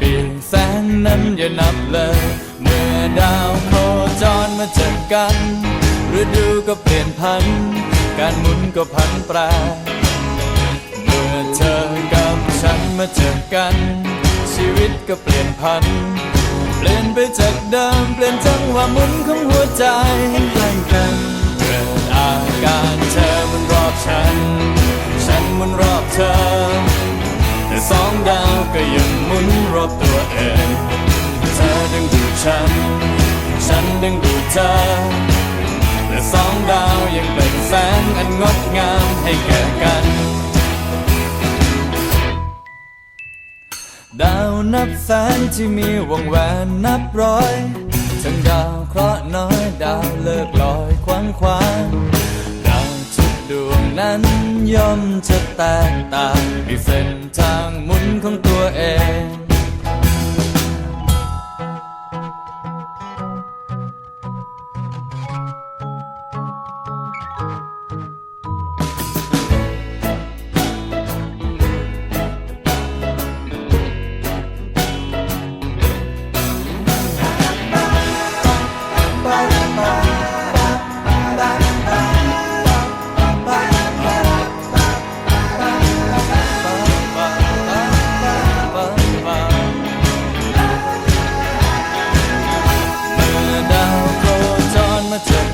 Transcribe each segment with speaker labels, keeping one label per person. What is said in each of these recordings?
Speaker 1: กี่ปีแสนนั้นอย่านับเลย เมื่อดาวโคจรมาเจอกันฤดูก็เปลี่ยนพัน การหมุนก็พันแปรเมื่อเธอกับฉันมาเจอกัน ชีวิตก็เปลี่ยนพัน เปลี่ยนไปจากเดิมเปลี่ยนจังหวะหมุนของหัวใจให้ใกล้กันเกิดอาการเธอมันรอบฉัน ฉันมันรอบเธอ แต่สองดาวก็ยังหมุนรอบตัวเองเธอดึงดูดฉัน ฉันดึงดูดเธอแต่สองดาวยังเป็นแสงอันงดงามให้แก่กัน ดาวนับแสนที่มีวงแหวนนับร้อย ทั้งดาวเคราะห์น้อยดาวเลิกลอยควันควาง จะแตกต่างมีเส้นทางหมุนของตัวเอง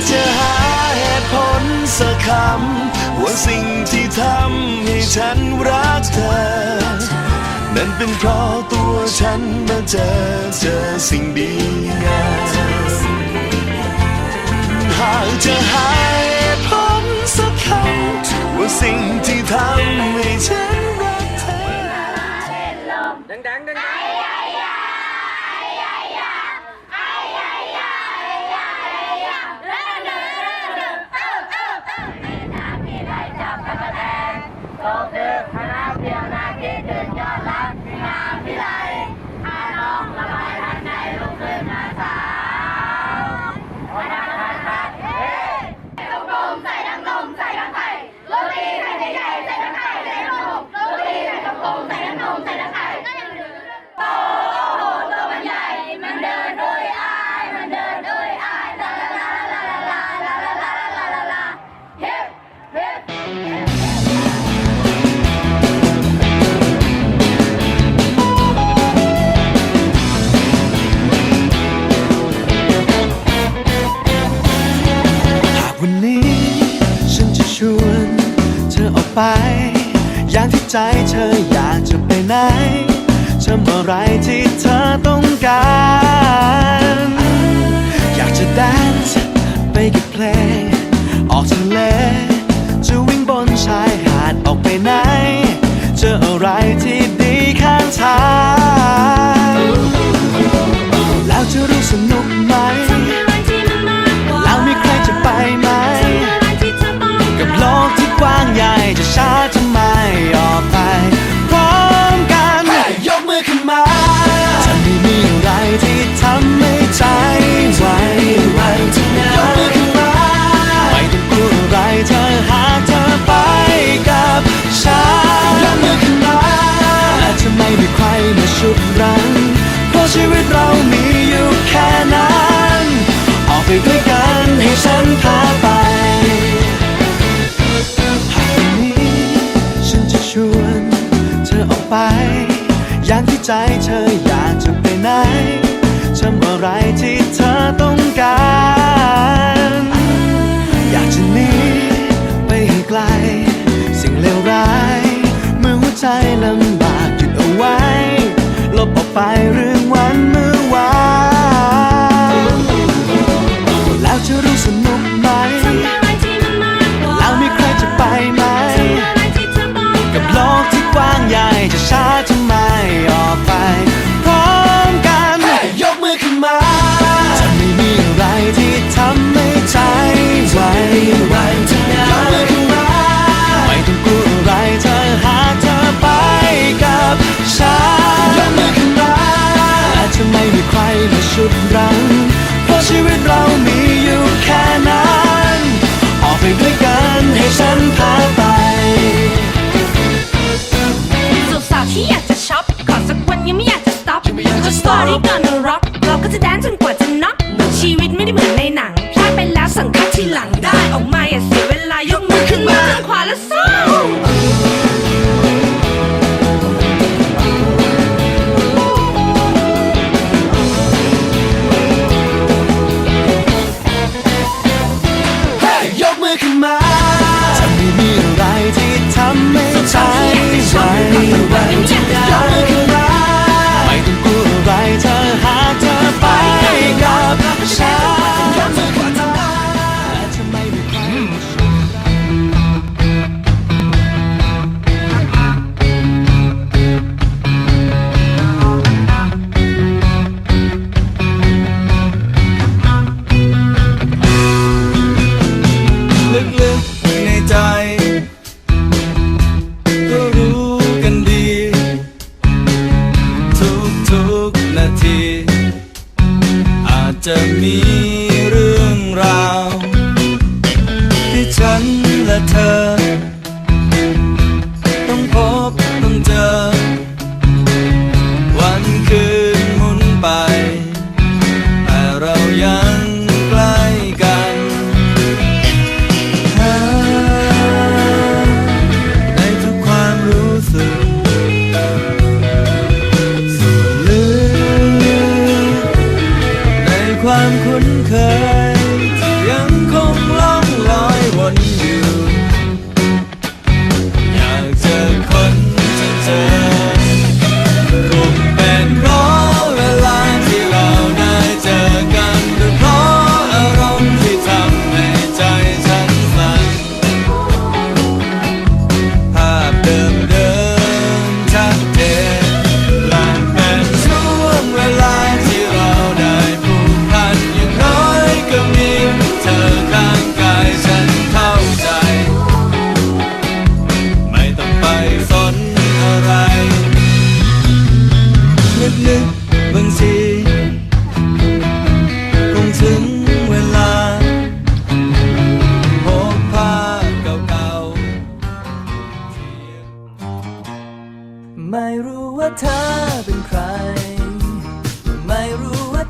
Speaker 2: ากจะหาเหตุผลสักคำว่าสิ่งที่ทำให้ฉันรักเธอ นั่นเป็นเพราะตัวฉันมาเจอเจอสิ่งดีงามหากจะหาเหตุผลสักคำว่าสิ่งที่ทำให้ฉันรักเธอ
Speaker 3: ดังๆดัง
Speaker 4: Hanafi, Hanafi, Dajjal, Hanafi, Hanafi, วันนี้ ฉันจะชวนเธอออกไป อย่างที่
Speaker 2: ใจเธออยากจะไปไหนทำอะไรที่เธอต้องการ อยากจะแดนซ์ไปกับเพลง ออกทะเลจะวิ่งบนชายหาดออกไปไหน เจออะไรที่ดีข้างทาง แล้วจะรู้สนุกไหม 光耀着沙洲。 ใจเธออยากจะไปไหนทำอะไรที่เธอต้องการ อยากจะหนีไปให้ไกล สิ่งเลวร้าย เมื่อหัวใจลำบากหยุดเอาไว้ ลบออกไปเรือุดรังเพราะชีวิต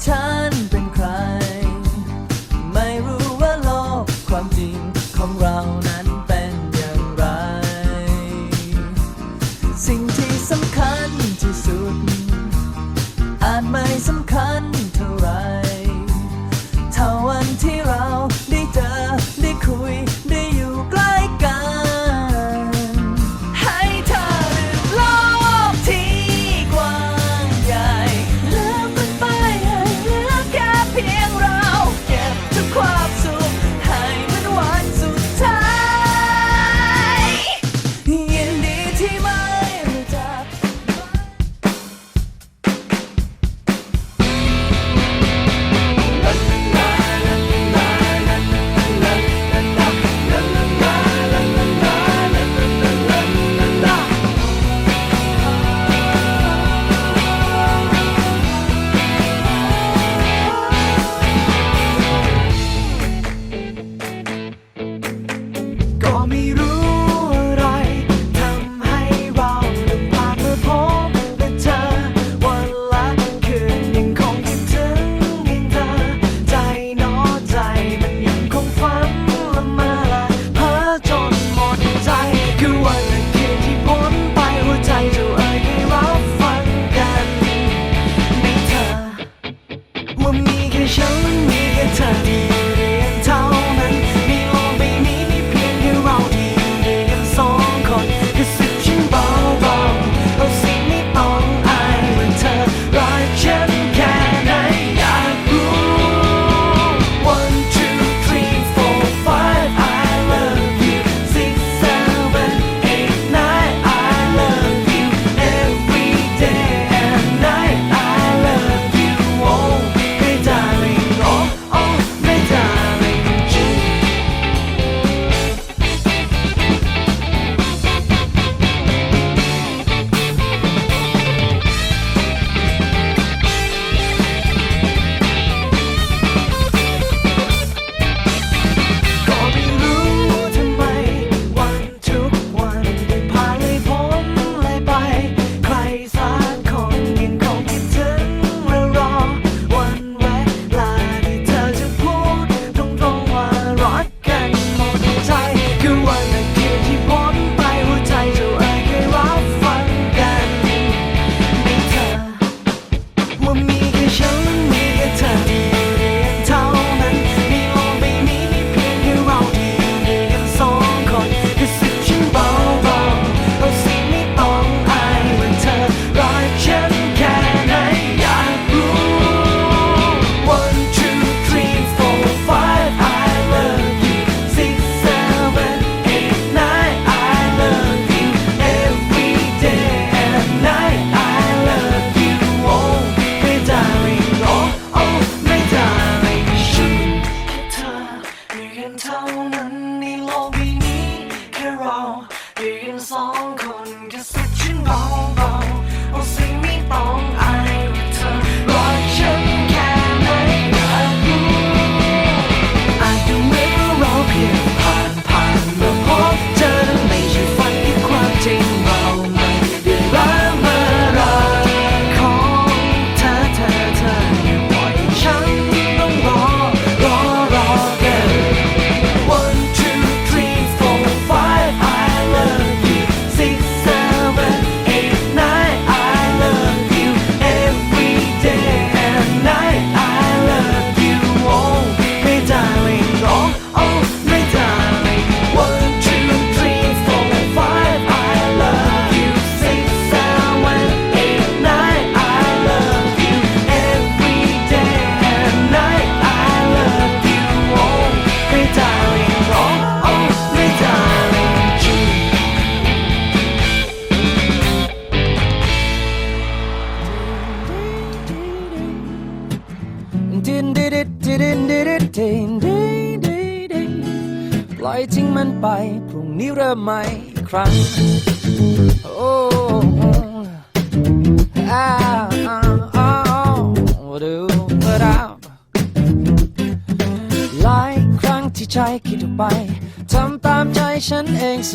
Speaker 4: Ton. เท่านั้
Speaker 2: นในโลกใบ
Speaker 1: นี้แค่เราได้ยินสอง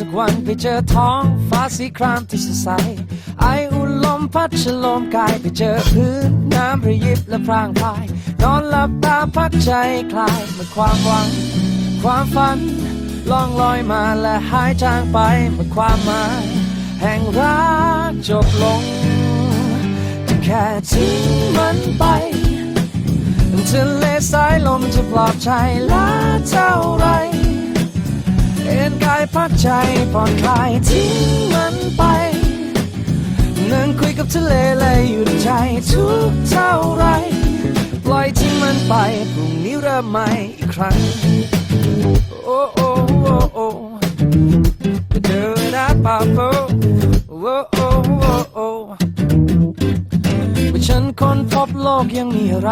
Speaker 1: สัก
Speaker 5: วันไปเจอท้องฟ้าสีครามที่สดใส ไออุ่นลมพัดฉลมกายไปเจอพื้นน้ำระยิบและพรางพาย นอนหลับตาพักใจคลายเมื่อความหวัง ความฝันล่องลอยมาและหายจางไปเมื่อความหมาย แห่งรักจบลงจะแค่ทิ้งมันไปทะเลสายลมจะปลอบใจลาเท่าไร พักใจผ่อนคลายทิ้งมันไป นั่งคุยกับทะเลเลยหยุดใจทุกเท่าไร ปล่อยทิ้งมันไป พรุ่งนี้เริ่มใหม่อีกครั้ง โอ้โอ้โอ้โอ้เดินได้ป่าโอ้โอ้โอ้โอ้โอ้ว่าฉันค้นพบโลกยังมีอะไร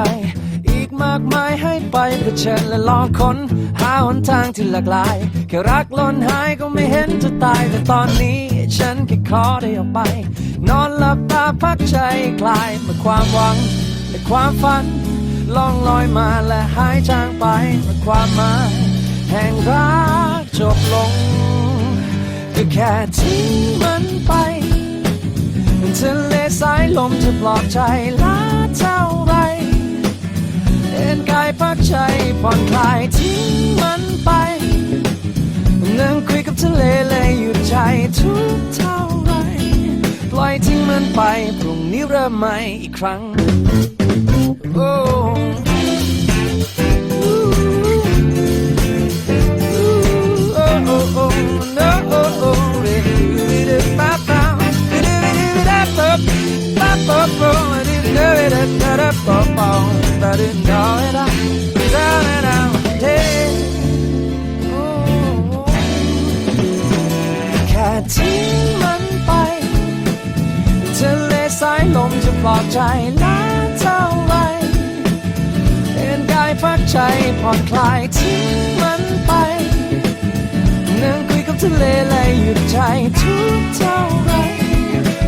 Speaker 5: มากมายให้ไปเพื่อเชิญและลองค้น หาหนทางที่หลากหลาย แค่รักล้นหายก็ไม่เห็นจะตาย แต่ตอนนี้ฉันแค่ขอได้ออกไป นอนหลับตาพักใจคลายเมื่อความหวังและความฝันล่องลอยมาและหายจางไปเมื่อความหมายแห่งรักจบลง ก็แค่ทิ้งมันไปทะเลสายลมจะปลอบใจลาเท่า อ็นกายพักใจผ่อนคลายทิ้งมันไปนั่งคุยกับทะเลเลยหยุดใจทุกเท่าไรปล่อยทิ้งมันไปพรุ่งนี้เริ่มใหม่อีกครั้งโป้าเรื่อยๆป้าป้าเฮ้โอ้แค่ทิ้งมันไปทะเลสายลมจะปลอบใจลาเท่าไรเอ็นกายพักใจผ่อนคลายทิ้งมันไปนั่งคุยกับทะเลเลยหยุดใจทุกเท่าไร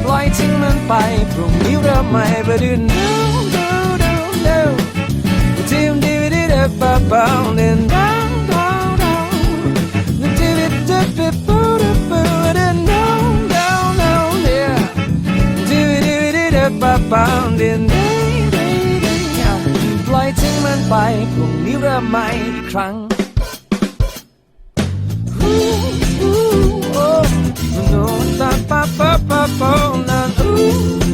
Speaker 5: ปล่อยทิ้งมันไปพรุ่งนี้เริ่มใหม่บดืนดูดูดูดู ดิวดิดบะบาเดินดาวดาวดาวดิวิดดิบดิบปูดิบปูดินดาวดาวดาวเดีย do do do do ba ba din din ปล่อยทิ้งมันไปพรุ่งนี้เริ่มใหม่อีกครั้ง Ooh, ooh, oh, no, da, ba, ba, ba, ba, na, ooh, ooh,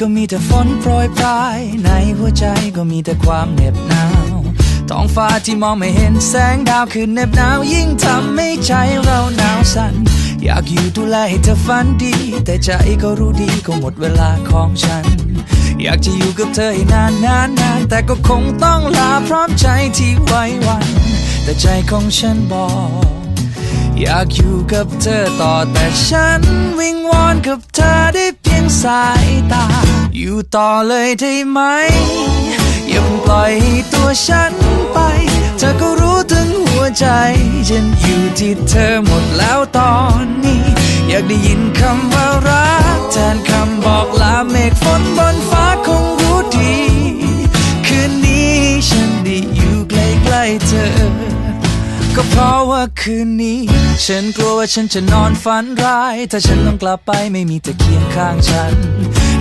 Speaker 1: ก็มีแต่ฝนโปรยปลาย ในหัวใจก็มีแต่ความเหน็บหนาวท้องฟ้าที่มองไม่เห็นแสงดาวคือเหน็บหนาวยิ่งทำให้ใจเราหนาวสั่นอยากอยู่ดูแลให้เธอฝันดี แต่ใจก็รู้ดีก็หมดเวลาของฉัน อยากจะอยู่กับเธอให้นานนานนานแต่ก็คงต้องลาพร้อมใจที่ไว้วัน แต่ใจของฉันบอก อยากอยู่กับเธอต่อแต่ฉันวิงวอนกับเธอได้เพียง สายตา อยู่ต่อเลยได้ไหม อย่าเพิ่งปล่อยให้ตัวฉันไป เธอก็รู้ถึงหัวใจฉันอยู่ที่เธอหมดแล้วตอนนี้ อยากได้ยินคำว่ารักแทนคำบอกลาเมฆฝนบนฟ้าคง ว่าคืนนี้ ฉันกลัวว่าฉันจะนอนฝันร้าย ถ้าฉันต้องกลับไปไม่มีเธอเคียงข้างฉัน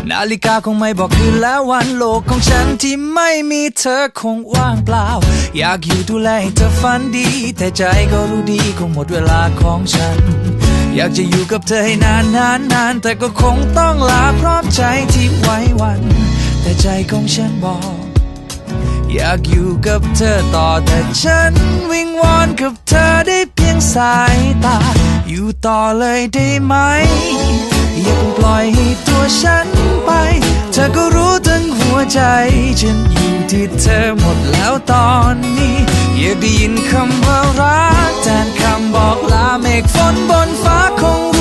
Speaker 1: นาฬิกาคงไม่บอกคืนแล้ววันโลกของฉันที่ไม่มีเธอคงว่างเปล่า อยากอยู่ดูแลให้เธอฝันดี แต่ใจก็รู้ดีคงหมดเวลาของฉัน อยากจะอยู่กับเธอให้นานนานนานแต่ก็คงต้องลาพร้อมใจที่ไว้วัน แต่ใจของฉันบอก อยากอยู่กับเธอต่อแต่ฉันวิงวอนกับเธอได้เพียงสายตา อยู่ต่อเลยได้ไหม อย่าปล่อยให้ตัวฉันไป เธอก็รู้ทั้งหัวใจ ฉันอยู่ที่เธอหมดแล้วตอนนี้ อยากได้ยินคำว่ารักแทนคำบอกลาเมฆฝนบนฟ้าคง